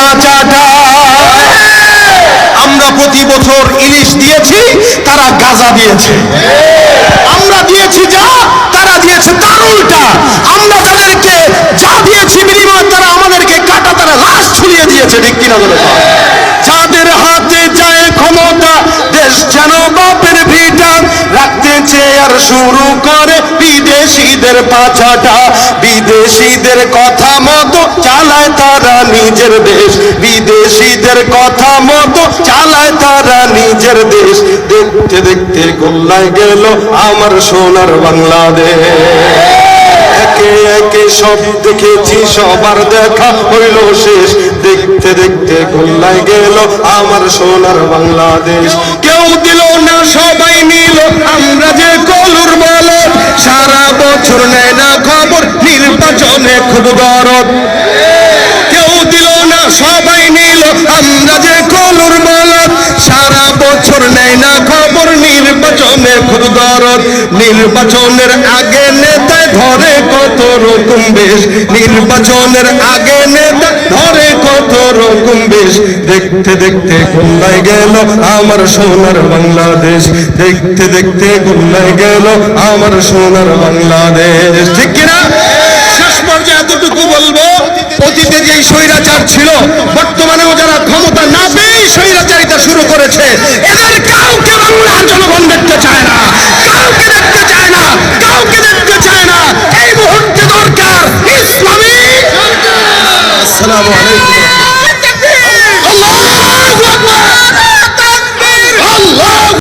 বাঁচাটা আমরা প্রতি বছর ইলিশ দিয়েছি, তারা গাজা দিয়েছে। আমরা দিয়েছি যা, তারা দিয়েছে তার উল্টা আমরা তাদেরকে যা দিয়েছি বিনিময় তারা আমাদেরকে কাটা, তারা লাশ ছুলিয়ে দিয়েছে, ঠিক কিনা বলে যাদের হাতে যায় ক্ষমতা, দেশ যেন বাপের ভিটা, রাখতে চেয়ার শুরু করে বিদেশিদের পাছাটা বিদেশিদের কথা মতো চালায় তারা নিজের দেশ। বিদেশিদের কথা মতো চালায় তারা নিজের দেশ। দেখতে দেখতে গোল্লায় গেল আমার সোনার বাংলাদেশ। একে একে সব দেখেছি, সবার দেখা হইল শেষ। দেখতে দেখতে গোল্লায় গেল আমার সোনার বাংলাদেশ। কেউ দিল না, সবাই নিল, আমরা যে নির্বাচনে খুব দরদ কেউ দিল না, সবাই নিল। আমরা যে কলুর বলদ সারা বছর নেয় না খবর। নির্বাচনে খুব দরদ নির্বাচনের আগে নেতা ধরে কত রকম বেশ। নির্বাচনের আগে নেতা ধরে কত রকম বেশ। দেখতে দেখতে গোল্লায় গেল আমার সোনার বাংলাদেশ। দেখতে দেখতে গোল্লায় গেল আমার সোনার বাংলাদেশ। ঠিক কিনা? এতটুকু বলব অতীতে যেই স্বৈরাচার ছিল, বর্তমানেও যারা ক্ষমতা না পেয়ে স্বৈরাচারিতা শুরু করেছে, এদের কাউকে বাংলার জনগণ দেখতে চায় না, কাউকে দেখতে চায় না, কাউকে দেখতে চায় না। এই মুহূর্তে দরকার ইসলামী আসসালামু আলাইকুম।